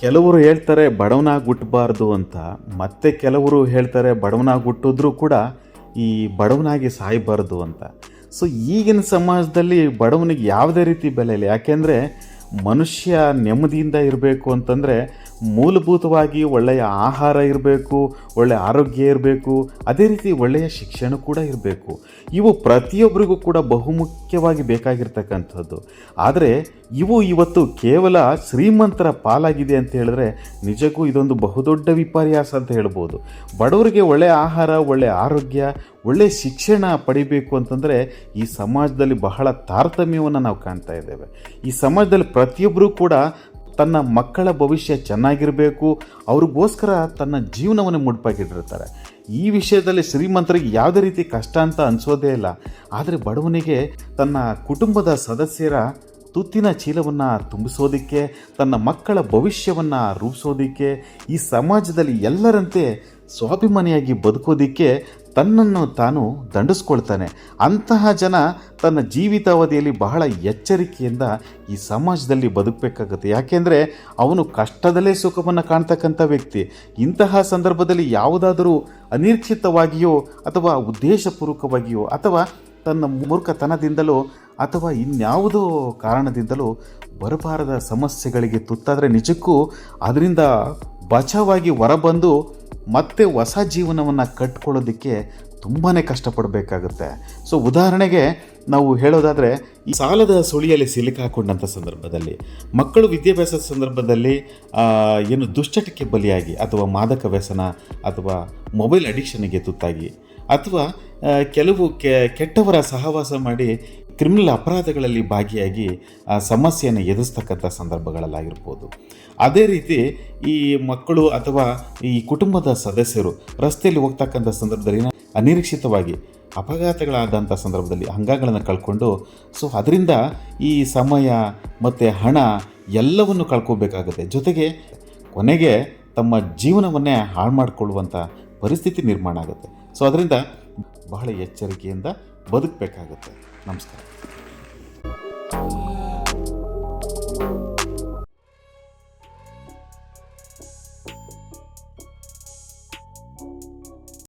ಕೆಲವರು ಹೇಳ್ತಾರೆ ಬಡವನಾಗಿ ಹುಟ್ಟಬಾರ್ದು ಅಂತ. ಮತ್ತೆ ಕೆಲವರು ಹೇಳ್ತಾರೆ ಬಡವನಾಗಿ ಹುಟ್ಟಿದ್ರೂ ಕೂಡ ಈ ಬಡವನಾಗಿ ಸಾಯಬಾರ್ದು ಅಂತ. ಸೊ ಈಗಿನ ಸಮಾಜದಲ್ಲಿ ಬಡವನಿಗೆ ಯಾವುದೇ ರೀತಿ ಬೆಲೆ ಇಲ್ಲ ಯಾಕೆಂದರೆ ಮನುಷ್ಯ ನೆಮ್ಮದಿಯಿಂದ ಇರಬೇಕು ಅಂತಂದರೆ ಮೂಲಭೂತವಾಗಿ ಒಳ್ಳೆಯ ಆಹಾರ ಇರಬೇಕು ಒಳ್ಳೆಯ ಆರೋಗ್ಯ ಇರಬೇಕು, ಅದೇ ರೀತಿ ಒಳ್ಳೆಯ ಶಿಕ್ಷಣ ಕೂಡ ಇರಬೇಕು. ಇವು ಪ್ರತಿಯೊಬ್ಬರಿಗೂ ಕೂಡ ಬಹುಮುಖ್ಯವಾಗಿ ಬೇಕಾಗಿರ್ತಕ್ಕಂಥದ್ದು. ಆದರೆ ಇವು ಇವತ್ತು ಕೇವಲ ಶ್ರೀಮಂತರ ಪಾಲಾಗಿದೆ ಅಂತ ಹೇಳಿದ್ರೆ ನಿಜಕ್ಕೂ ಇದೊಂದು ಬಹುದೊಡ್ಡ ವಿಪರ್ಯಾಸ ಅಂತ ಹೇಳ್ಬೋದು. ಬಡವರಿಗೆ ಒಳ್ಳೆಯ ಆಹಾರ ಒಳ್ಳೆಯ ಆರೋಗ್ಯ ಒಳ್ಳೆಯ ಶಿಕ್ಷಣ ಪಡಿಬೇಕು ಅಂತಂದರೆ ಈ ಸಮಾಜದಲ್ಲಿ ಬಹಳ ತಾರತಮ್ಯವನ್ನು ನಾವು ಕಾಣ್ತಾ ಇದ್ದೇವೆ. ಈ ಸಮಾಜದಲ್ಲಿ ಪ್ರತಿಯೊಬ್ಬರೂ ಕೂಡ ತನ್ನ ಮಕ್ಕಳ ಭವಿಷ್ಯ ಚೆನ್ನಾಗಿರಬೇಕು, ಅವ್ರಿಗೋಸ್ಕರ ತನ್ನ ಜೀವನವನ್ನು ಮುಡ್ಪಾಗಿಟ್ಟಿರ್ತಾರೆ. ಈ ವಿಷಯದಲ್ಲಿ ಶ್ರೀಮಂತರಿಗೆ ಯಾವುದೇ ರೀತಿ ಕಷ್ಟ ಅಂತ ಅನಿಸೋದೇ ಇಲ್ಲ. ಆದರೆ ಬಡವನಿಗೆ ತನ್ನ ಕುಟುಂಬದ ಸದಸ್ಯರ ತುತ್ತಿನ ಚೀಲವನ್ನು ತುಂಬಿಸೋದಕ್ಕೆ, ತನ್ನ ಮಕ್ಕಳ ಭವಿಷ್ಯವನ್ನು ರೂಪಿಸೋದಕ್ಕೆ, ಈ ಸಮಾಜದಲ್ಲಿ ಎಲ್ಲರಂತೆ ಸ್ವಾಭಿಮಾನಿಯಾಗಿ ಬದುಕೋದಕ್ಕೆ ತನ್ನನ್ನು ತಾನು ದಂಡಿಸ್ಕೊಳ್ತಾನೆ. ಅಂತಹ ಜನ ತನ್ನ ಜೀವಿತಾವಧಿಯಲ್ಲಿ ಬಹಳ ಎಚ್ಚರಿಕೆಯಿಂದ ಈ ಸಮಾಜದಲ್ಲಿ ಬದುಕಬೇಕಾಗುತ್ತೆ. ಯಾಕೆಂದರೆ ಅವನು ಕಷ್ಟದಲ್ಲೇ ಸುಖವನ್ನು ಕಾಣ್ತಕ್ಕಂಥ ವ್ಯಕ್ತಿ. ಇಂತಹ ಸಂದರ್ಭದಲ್ಲಿ ಯಾವುದಾದರೂ ಅನಿರೀಕ್ಷಿತವಾಗಿಯೋ ಅಥವಾ ಉದ್ದೇಶಪೂರ್ವಕವಾಗಿಯೋ ಅಥವಾ ತನ್ನ ಮೂರ್ಖತನದಿಂದಲೋ ಅಥವಾ ಇನ್ಯಾವುದೋ ಕಾರಣದಿಂದಲೂ ಬರಬಾರದ ಸಮಸ್ಯೆಗಳಿಗೆ ತುತ್ತಾದರೆ ನಿಜಕ್ಕೂ ಅದರಿಂದ ಬಚಾವಾಗಿ ಹೊರಬಂದು ಮತ್ತೆ ಹೊಸ ಜೀವನವನ್ನು ಕಟ್ಕೊಳ್ಳೋದಕ್ಕೆ ತುಂಬಾ ಕಷ್ಟಪಡಬೇಕಾಗುತ್ತೆ. ಸೊ ಉದಾಹರಣೆಗೆ ನಾವು ಹೇಳೋದಾದರೆ, ಈ ಸಾಲದ ಸುಳಿಯಲ್ಲಿ ಸಿಲುಕಾಕೊಂಡಂಥ ಸಂದರ್ಭದಲ್ಲಿ, ಮಕ್ಕಳು ವಿದ್ಯಾಭ್ಯಾಸದ ಸಂದರ್ಭದಲ್ಲಿ ಏನು ದುಶ್ಚಟಕ್ಕೆ ಬಲಿಯಾಗಿ ಅಥವಾ ಮಾದಕ ವ್ಯಸನ ಅಥವಾ ಮೊಬೈಲ್ ಅಡಿಕ್ಷನ್ಗೆ ತುತ್ತಾಗಿ ಅಥವಾ ಕೆಲವು ಕೆಟ್ಟವರ ಸಹವಾಸ ಮಾಡಿ ಕ್ರಿಮಿನಲ್ ಅಪರಾಧಗಳಲ್ಲಿ ಭಾಗಿಯಾಗಿ, ಆ, ಸಮಸ್ಯೆಯನ್ನು ಎದುರಿಸ್ತಕ್ಕಂಥ ಸಂದರ್ಭಗಳಲ್ಲಾಗಿರ್ಬೋದು. ಅದೇ ರೀತಿ ಈ ಮಕ್ಕಳು ಅಥವಾ ಈ ಕುಟುಂಬದ ಸದಸ್ಯರು ರಸ್ತೆಯಲ್ಲಿ ಹೋಗ್ತಕ್ಕಂಥ ಸಂದರ್ಭದಲ್ಲಿ ಅನಿರೀಕ್ಷಿತವಾಗಿ ಅಪಘಾತಗಳಾದಂಥ ಸಂದರ್ಭದಲ್ಲಿ ಅಂಗಗಳನ್ನು ಕಳ್ಕೊಂಡು, ಸೊ ಅದರಿಂದ ಈ ಸಮಯ ಮತ್ತು ಹಣ ಎಲ್ಲವನ್ನು ಕಳ್ಕೋಬೇಕಾಗುತ್ತೆ. ಜೊತೆಗೆ ಕೊನೆಗೆ ತಮ್ಮ ಜೀವನವನ್ನೇ ಹಾಳು ಮಾಡಿಕೊಳ್ಳುವಂಥ ಪರಿಸ್ಥಿತಿ ನಿರ್ಮಾಣ ಆಗುತ್ತೆ. ಸೊ ಅದರಿಂದ ಬಹಳ ಎಚ್ಚರಿಕೆಯಿಂದ ಬದುಕಬೇಕಾಗುತ್ತೆ. ನಮಸ್ಕಾರ.